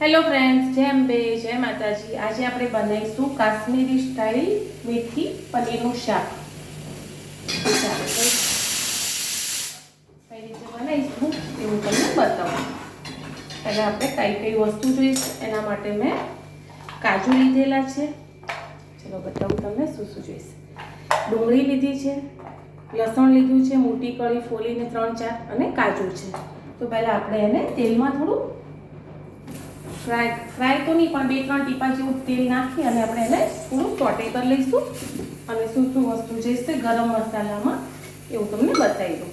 Hello friends જય અંબે, જય માતાજી. આજે આપણે બનાવીશું કાશ્મીરી સ્ટાઇલ મેથી પનીરનું શાક. ચાલો કઈ બનાવીશું એ હું તમને બતાવું. પહેલાં આપણે કઈ કઈ વસ્તુ જોઈશ, એના માટે મેં કાજુ લીધેલા છે. ચલો, બતાવું તમને શું શું જોઈશ. ડુંગળી લીધી છે, લસણ લીધું છે, મોટી કળી, ફોલીને ત્રણ ચાર, અને કાજુ છે. તો પહેલાં આપણે એને તેલમાં થોડું ફ્રાય ફ્રાય તો નહીં, પણ બે, ત્રણ ટીપા જેવું તેલ નાખી અને આપણે એને થોડું ચોટે કરી લઈશું. અને શું શું વસ્તુ છે, ગરમ મસાલામાં, એવું તમને બતાવી દઉં.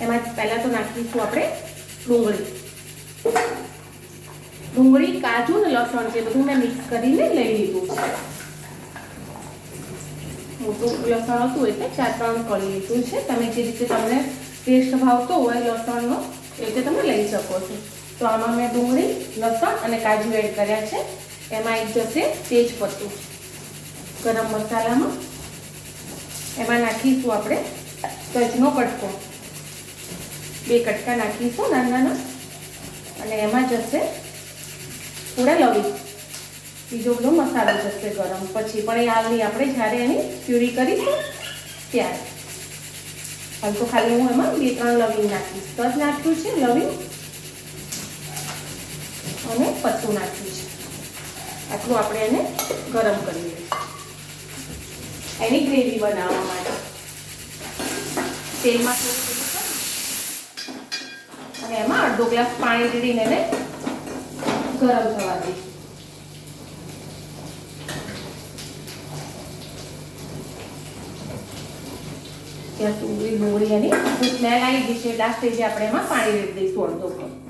એમાં પહેલાં તો નાખીશું આપણે ડુંગળી. ડુંગળી, કાજુ ને લસણ જે બધું મેં મિક્સ કરીને લઈ લીધું છે. મોટું લસણ હતું એટલે ચાર, ત્રણ કરી લીધું છે. તમે જે રીતે તમને ટેસ્ટ ભાવતો હોય લસણનો, એ રીતે તમે લઈ શકો છો. તો આમાં મેં ડુંગળી, લસણ અને કાજુ એડ કર્યા છે. એમાં એક જશે તેજ પત્તું ગરમ મસાલામાં. એમાં નાખીશું આપણે તજનો કટકો. બે કટકા નાખીશું નાના નાના અને એમાં જશે થોડા લવિંગ. બીજો બધો મસાલો જશે ગરમ. પછી પણ એ હાલની આપણે જ્યારે એની પ્યુરી કરીશું ત્યારે. હાલ તો ખાલી હું એમાં બે ત્રણ લવિંગ નાખીશ. તજ નાખ્યું છે લવિંગ. અને પત્તું નાખ્યું છે. આટલું આપણે એને ગરમ કરી લઈશું. એની ગ્રેવી બનાવવા માટે. તેલમાં થોડું અને એમાં અડધો ગ્લાસ પાણી રેડીને એને ગરમ થવા દઈશું. ત્યાં સુધી બોળી એની સ્મેલ આવી ગઈ છે. લાસ્ટ સ્ટેજે આપણે એમાં પાણી રેડી દઈશું અડધો કપ.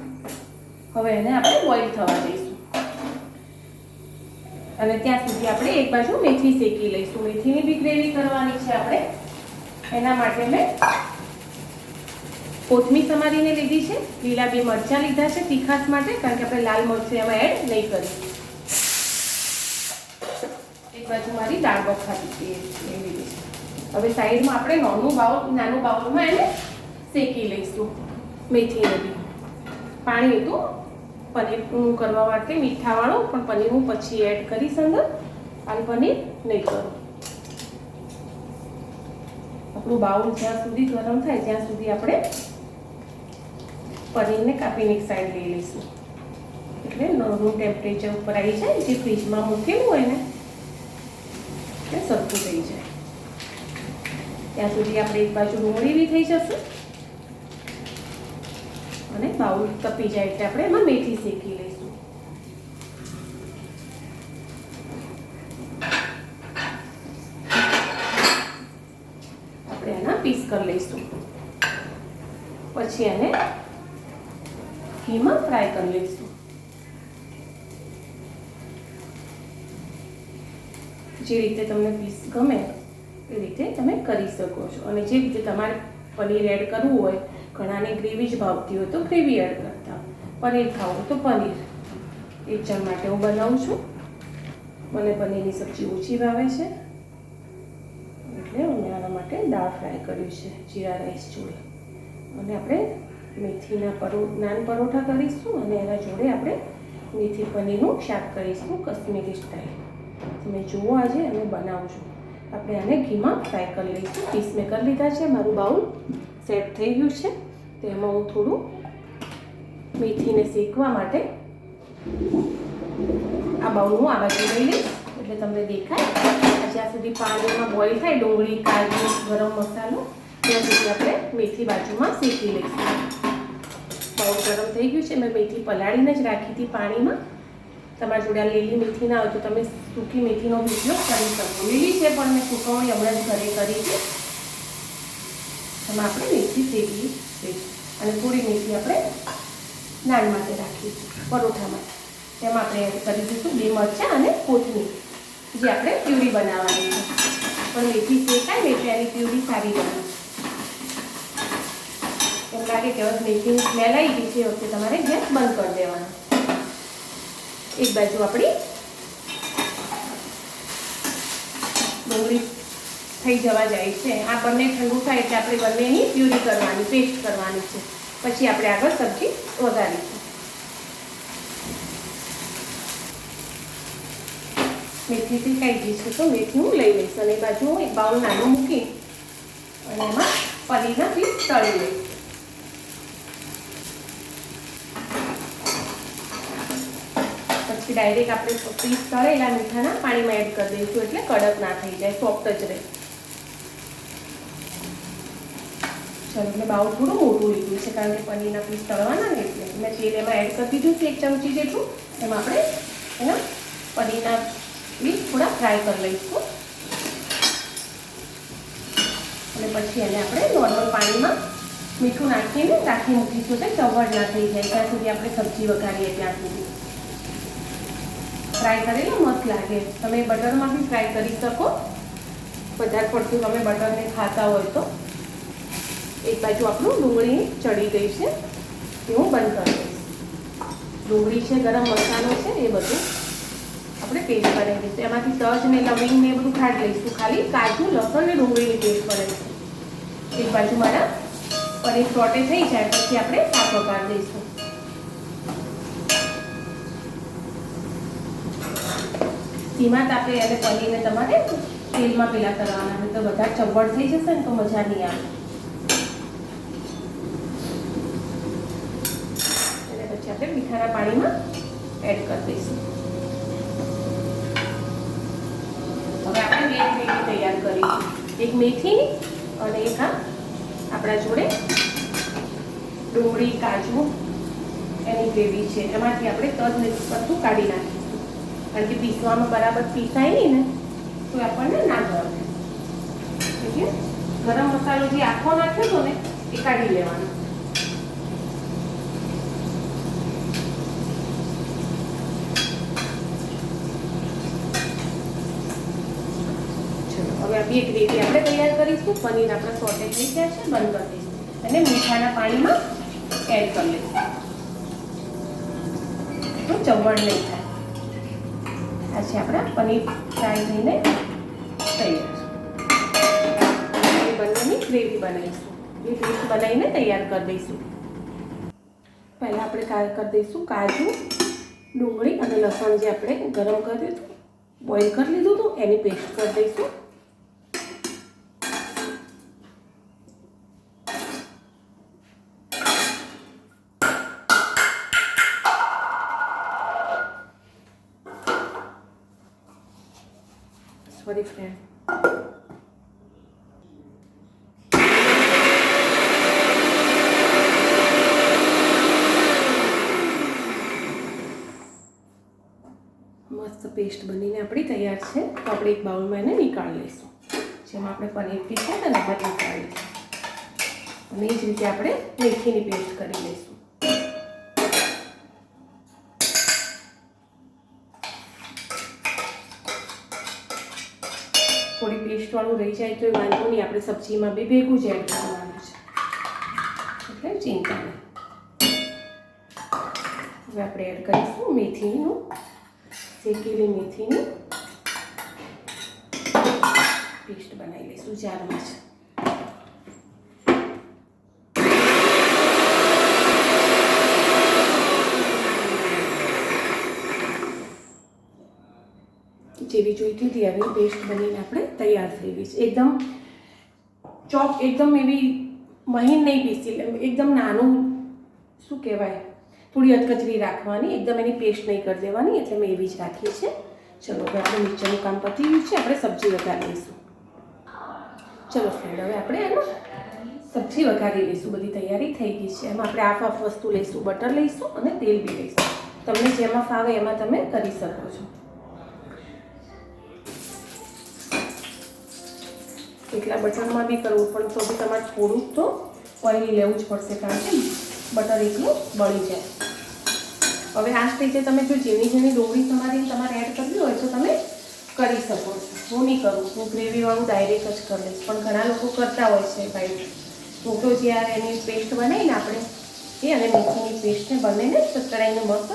હવે એને આપણે બોઇલ થવા દઈશું. અને ત્યાં સુધી આપણે એક બાજુ મેથી શેકી લઈશું. મેથીની બી ગ્રેવી કરવાની છે આપણે. એના માટે મેં કોથમીર સમારીને લીધી છે. લીલા બે મરચાં લીધા છે તીખાસ માટે, કારણ કે આપણે લાલ મરચું એમાં એડ નહીં કરીશું. એક બાજુ મારી દાળ બફાતી એ લીધી છે. હવે સાઈડમાં આપણે નાનું બાઉલ, નાનું બાઉલમાં એને શેકી લઈશું મેથીને બી. પાણી હતું પનીરનું કરવા માટે મીઠાવાળું, પણ પનીર હું પછી એડ કરીશ અંદર અને પનીર નહીં કરું. આપણું બાઉલ જ્યાં સુધી ગરમ થાય, ત્યાં સુધી આપણે પનીરને કાપીને એક સાઈડ લઈ લઈશું. એટલે નોર્મલ ટેમ્પરેચર ઉપર આવી જાય, જે ફ્રીજમાં મૂકેલું હોય ને તે સરખું થઈ જાય. ત્યાં સુધી આપણે એક બાજુ ડુંગળી બી થઈ જશે. બાઉલ તપી જાય એટલે આપણે એમાં મેથી શેકી લઈશું. આપણે એના પીસ કરી લઈશું. પછી એને ઘીમાં ફ્રાય કરી લઈશું. જે રીતે તમને પીસ ગમે તે રીતે તમે કરી શકો છો. અને જે રીતે તમારે પનીર એડ કરવું હોય ઘણાને ગ્રેવી જ ભાવતી હોય તો ગ્રેવી એડ કરતા. પનીર ખાવું તો પનીર. એ ચા માટે હું બનાવું છું. મને પનીરની સબ્જી ઓછી ભાવે છે. એટલે હું આના માટે દાળ ફ્રાય કર્યું છે. જીરા રાઈસ જોડે. અને આપણે મેથીના પરો, નાન પરોઠા કરીશું અને એના જોડે આપણે મેથી પનીરનું શાક કરીશું કશ્મીરી સ્ટાઈલ તમે જુઓ આજે અમે બનાવજો. આપણે આને ઘીમાં ફ્રાય કરી લઈશું. પીસ મેં કરી લીધા છે મારું બાઉલ. સેટ થઈ ગયું છે. તો એમાં હું થોડું મેથીને શેકવા માટે આ બાઉલ હું આ બાજુ લઈ લઈશ. એટલે તમને દેખાય જ્યાં સુધી પાણીમાં બોઇલ થાય, ડુંગળી, કાજુ, ગરમ મસાલો, ત્યાં સુધી આપણે મેથી બાજુમાં શેકી લઈશું. બાઉલ ગરમ થઈ ગયું છે, મેં મેથી પલાળીને જ રાખી હતી પાણીમાં. તમારા જોડે લીલી મેથી ના હોય તો તમે સૂકી મેથીનો ઉપયોગ કરી શકો. લીલી છે પણ મેં સુકવણી હમણાં જ ઘરે કરી છે. એમાં આપણે મેથી શેકી અને થોડી મેથી આપણે નાન માટે રાખીએ પરોઠા માટે. તેમાં આપણે કરી દઈશું બે મરચાં અને કોથમીર, જે આપણે પ્યુરી બનાવવાની છે. પણ મેથી શેકાય ને એની પ્યુરી સારી બને. એમ લાગે કે હવે મેથીની સ્મેલ આવી ગઈ છે વખતે તમારે ગેસ બંધ કરી દેવાનો. એક બાજુ આપણી ડુંગળી થઈ જવા જાય છે. આ બંને ઠંડુ થાય એટલે આપણે બંનેની પ્યુરી કરવાની, પેસ્ટ કરવાની છે. પછી આપણે આગળ સબ્જી વઘારીશું. મેથી પીકાઈ ગઈ છે તો મેથી હું લઈ લઈશ અને બાજુ એક બાઉલ નાનું મૂકી અને એમાં પનીરના પીસ તળી લઈશ. પછી ડાયરેક્ટ આપણે પીસ તળેલા મીઠાના પાણીમાં એડ કરી દઈશું એટલે કડક ના થઈ જાય, સોફ્ટ જ રહે. ચલો એટલે થોડું મોટું લીધું છે, કારણ કે પનીરના પીસ તળવાના ને એટલે મેં તેલ એમાં એડ કરી દીધું છે, એક ચમચી જેટલું, એમાં આપણે એના પનીરના પીસ થોડા ફ્રાય કરી લઈશું. અને પછી એને આપણે નોર્મલ પાણીમાં મીઠું નાખીને રાખી મૂકીશું, એટલે ચવડ ના થઈ જાય, ત્યાં સુધી આપણે સબ્જી વઘારીએ ત્યાં સુધી. ફ્રાય કરેલા, મસ્ત લાગે. તમે બટરમાં બી ફ્રાય કરી શકો. વધારે પડતું તમે બટરને ખાતા હોય તો. એક બાજુ આપણું ડુંગળી ચડી ગઈ છે એ હું બંધ કરી દઈશ. ડુંગળી છે, ગરમ મસાલો છે, એ બધું આપણે પેસ્ટ બનાવી દઈશું. એમાંથી તજ ને લવિંગ ને બધું કાઢી લઈશું. ખાલી કાજુ, લસણ ને ડુંગળીની પેસ્ટ બનાવીશું. એક બાજુ મારા પનીર સોટે થઈ જાય, પછી આપણે શાક વઘાર દઈશું. ધીમા તાપે અને પનીરને તમારે તેલમાં પેલા કરવાના તો વધારે ચવડ થઈ જશે ને તો મજા નહીં આવે અને પછી પાણીમાં એડ કરી દઈશું. હવે આપણે બે ગ્રેવી તૈયાર કરીશું એક મેથીની અને એક આ આપણા જોડે ડુંગળી, કાજુ એની ગ્રેવી છે. એમાંથી આપણે તજ ને કાઢી નાખીશું. કારણ કે પીસવામાં બરાબર પીસાય નહીં ને, તો આપણને ના ગરમ એટલે ગરમ મસાલો જે આખો નાખ્યો હતો ને, એ કાઢી લેવાનો. બે ગ્રેવી આપણે તૈયાર કરીશું. પનીર આપણા સોટે થઈ ગયા છે, બંધ કરી દઈશું. અને મીઠાના પાણીમાં એડ કરી લઈશું. તો ચવણ નહીં થાય આ છે આપણા પનીર ફ્રાય થઈને તૈયાર. એ બંનેની ગ્રેવી બનાવીશું. એ ગ્રેવી બનાવીને તૈયાર કરી દઈશું. પહેલાં આપણે કા, કરી દઈશું કાજુ, ડુંગળી અને લસણ જે આપણે ગરમ કર્યું હતું બોઇલ કરી લીધું હતું, એની પેસ્ટ કરી દઈશું. સોરી ફ્રેન્ડ મસ્ત પેસ્ટ બનીને આપણી તૈયાર છે. તો આપણે એક બાઉલમાં એને નીકાળી લઈશું. જેમાં આપણે પનીર પીસ છે ને બધા નીકાળી લઈશું. અને એ જ રીતે આપણે મેથીની પેસ્ટ કરી લઈશું. થોડી પેસ્ટવાળું રહી જાય તો એ વાંધો નહીં, આપણે સબ્જીમાં બી ભેગું જ એડ કરવાનું છે. એટલે ચિંતા નહીં હવે આપણે એડ કરીશું મેથીનું શેકેલી મેથીની. પેસ્ટ બનાવી લઈશું જારમાં જ. જેવી જોઈતી હતી આવી પેસ્ટ બનીને આપણે તૈયાર થઈ ગઈ છે. એકદમ ચોપ એકદમ એવી મહીન નહીં પીસી એકદમ નાનું, શું કહેવાય, થોડી અધકચરી રાખવાની, એકદમ એની પેસ્ટ નહીં કરી દેવાની, એટલે મેં એવી જ રાખી છે. ચલો, હવે આપણે નીચેનું કામ પતી ગયું છે, આપણે સબ્જી વઘારી લઈશું. ચલો ફ્રેન્ડ હવે આપણે એનું સબ્જી વઘારી લઈશું, બધી તૈયારી થઈ ગઈ છે. એમાં આપણે આફ આફ વસ્તુ લઈશું, બટર લઈશું અને તેલ બી લઈશું. તમને જેમાં ફાવે એમાં તમે કરી શકો છો. એટલા બટરમાં બી કરવું પણ તો બી તમારે થોડુંક તો ઓઇલી લેવું જ પડશે કારણ કે બટર એટલું બળી જાય. હવે આ રીતે તમે જો ઝીણી ઝીણી ડુંગળી તમારી તમારે એડ કરવી હોય તો તમે કરી શકો છો. હું નહીં કરું, હું ગ્રેવીવાળું ડાયરેક્ટ જ કરી લઈશ. પણ ઘણા લોકો કરતા હોય છે ભાઈ. હું તો જ્યારે એની પેસ્ટ બનાવીને આપણે, એ અને મેથીની પેસ્ટને બંનેને સતરાઈને મસ્ત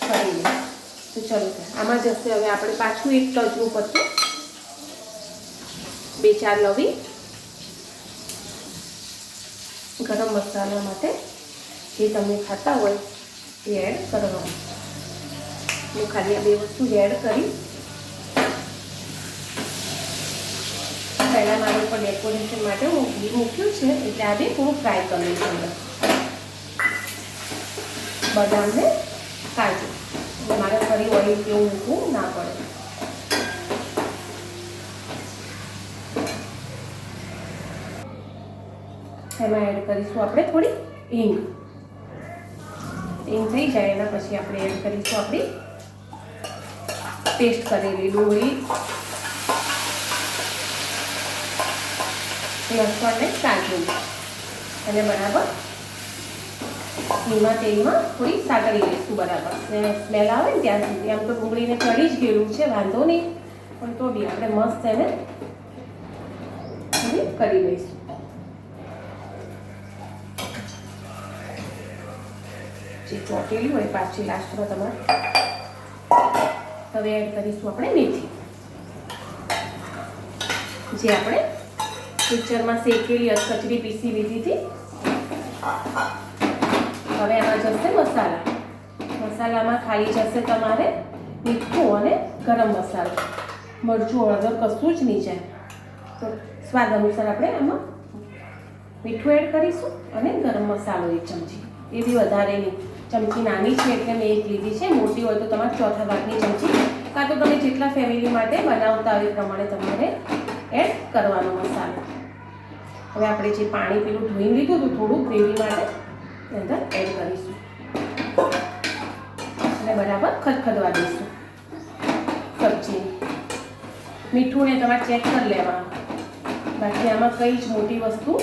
કરી લઈએ. તો ચલો, આમાં જશે હવે આપણે પાછું એક તજનું પત્તું બે, ચાર લવી ગરમ મસાલા માટે જે તમે ખાતા હોય એ એડ કરવાનું. હું ખાલી આ બે વસ્તુ એડ કરી. પહેલા મારી ઉપર ડેકોરેશન માટે હું ઘી મૂક્યું છે, એટલે આ બે હું ફ્રાય કરું છું બદામને કાજુ. મારે ફરી ઓઇલ કેવું મૂકવું ના પડે. એમાં એડ કરીશું આપણે થોડી હિંગ હિંગ થઈ જાય, એના પછી આપણે એડ કરીશું આપણી પેસ્ટ કરેલી ડુંગળી. લસણ ને કાજુ અને બરાબર ઘીમાં તેલમાં થોડી સાકરી લઈશું બરાબર. ને સ્મેલ આવે ને ત્યાં સુધી. આમ તો ડુંગળીને ચડી જ ગયેલું છે, વાંધો નહીં. પણ તો બી આપણે મસ્ત એને કરી લઈશું જે ચોટેલી હોય, પાછી લાસ્ટમાં તમારે હવે એડ કરીશું આપણે મેથી. જે આપણે મિક્સરમાં શેકેલી કચરી પીસી લીધી હતી. હવે એમાં જશે મસાલા. મસાલામાં ખાલી જશે તમારે મીઠું અને ગરમ મસાલો. મરચું હળદર કશું જ નહીં જાય. તો સ્વાદ અનુસાર આપણે એમાં મીઠું એડ કરીશું અને ગરમ મસાલો એક ચમચી. એ બી વધારે નહીં. ચમચી નાની છે એટલે મેં એક લીધી છે, મોટી હોય તો તમારે ચોથા ભાગની ચમચી, કાં તો તમે જેટલા ફેમિલી માટે બનાવતા હોય એ પ્રમાણે તમારે એડ કરવાનો મસાલો. હવે આપણે જે પાણી પેલું ધોઈ લીધું હતું, થોડું ગ્રેવી માટે અંદર એડ કરીશું. અને બરાબર ખદખદવા દઈશું. સબ્જી. મીઠું ને તમારે ચેક કરી લેવાનું. બાકી આમાં કંઈ જ મોટી વસ્તુ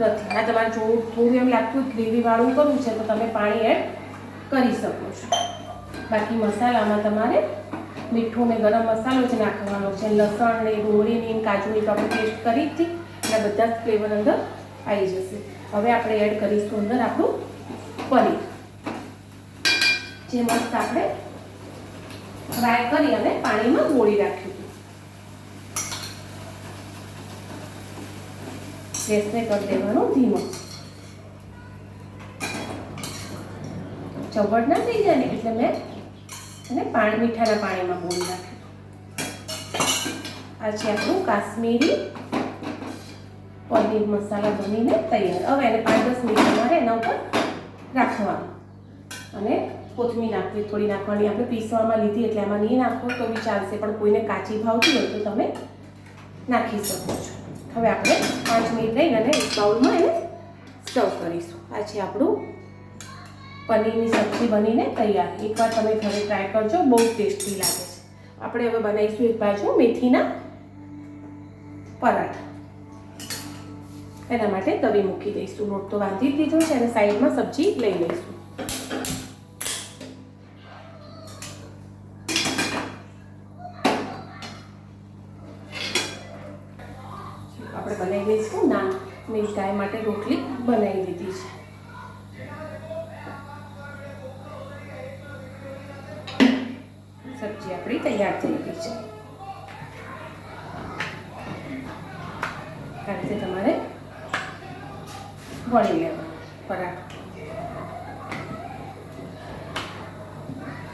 નથી. આ તમારે જો થોડું એમ લાગતું ગ્રેવીવાળું કરવું છે, તો તમે પાણી એડ કરી શકો છો. બાકી મસાલામાં તમારે મીઠું ને ગરમ મસાલો જ નાખવાનો છે. લસણ ને ડુંગળીની ને કાજુની તો આપણે પેસ્ટ કરી જ એટલે બધા જ ફ્લેવર અંદર આવી જશે. હવે આપણે એડ કરીશું અંદર આપણું પનીર. જે મસ્ત આપણે ફ્રાય કરી અને પાણીમાં ગોળી રાખ્યું ગેસને કરી દેવાનો ધીમો. ચવડ ના થઈ જાય ને એટલે મેં એને પાણી મીઠાના પાણીમાં બોળી નાખ્યું. આ છે આપણું કાશ્મીરી પનીર મસાલા બનીને તૈયાર. હવે એને પાંચ દસ મિનિટ તમારે એના ઉપર રાખવાનું. અને કોથમીર નાખવી, થોડી નાખવાની આપણે પીસવામાં લીધી એટલે એમાં નહીં નાખો તો બી ચાલશે, પણ કોઈને કાચી ભાવતી હોય તો તમે નાખી શકો છો. હવે આપણે પાંચ મિનિટ લઈને અને એક બાઉલમાં એને સર્વ કરીશું. આ છે આપણું પનીરની સબ્જી બનીને તૈયાર. એકવાર તમે ઘરે ટ્રાય કરજો, બહુ ટેસ્ટી લાગે છે. આપણે હવે બનાવીશું એક બાજુ મેથીના પરાઠા. એના માટે તવી મૂકી દઈશું. રોટ તો બાંધી જ દીધો છે અને સાઈડમાં સબ્જી લઈ લઈશું. આપણે બનાવી દઈશું નાન. મેરી ગાય માટે રોટલી બનાવી પરાઠો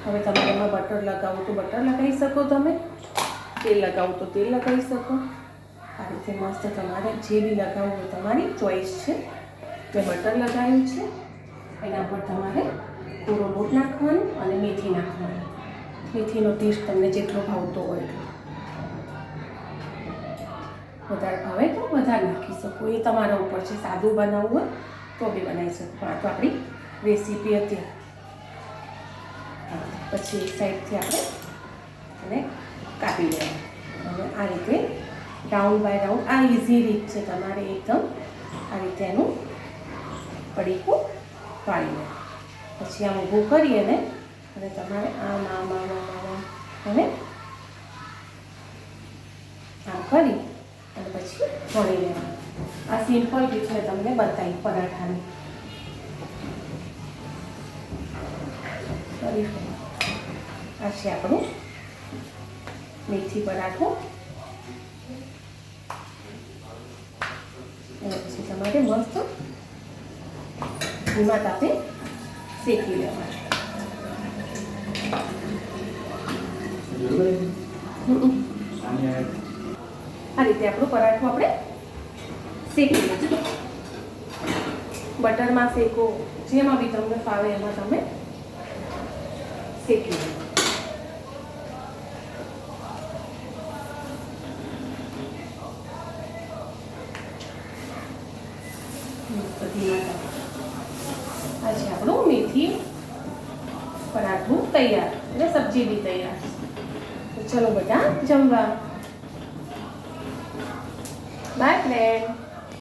હવે તમે એમાં બટર લગાવો તો બટર લગાવી શકો તમે. તેલ લગાવો તો તેલ લગાવી શકો. આ રીતે મસ્ત તમારે જે બી લગાવવું તમારી ચોઈસ છે. મેં બટર લગાવ્યું છે, એના પર તમારે પૂરો લોટ નાખવાનો અને મેથી નાખવાની. મેથીનો ટેસ્ટ તમને જેટલો ભાવતો હોય. વધારે ભાવે તો વધારે નાખી શકો. એ તમારા ઉપર છે સાદું બનાવવું હોય તો બી બનાવી શકો આ તો આપણી રેસીપી હતી. પછી એક સાઈડથી આપણે એને કાપી લેવાનું. હવે આ રીતે રાઉન્ડ બાય રાઉન્ડ આ ઇઝી રીત છે તમારે એકદમ આ રીતે એનું પડીકું પાડી લેવાનું. પછી આમ ઊભું કરી અને અને તમારે આમ આમ આમ આમ આમ અને આમ કરી અને પછી વળી લેવાનું. આ સિમ્પલ રીત મેં તમને બતાવી પરાઠાની. કરી આ છે આપણું મેથી પરાઠો. અને પછી તમારે મસ્ત ધીમા તાપે શેકી લેવાનું. આ રીતે આપણું પરાઠું આપણે શેકી લઈશું બટરમાં શેકો, જેમાં બી તમને ફાવે એમાં તમે શેકી લો. મસ્ત ધીમા તાપે. આ છે આપણું મેથી પરાઠું તૈયાર, એટલે સબ્જી બી તૈયાર. તો ચલો બધા જમવા.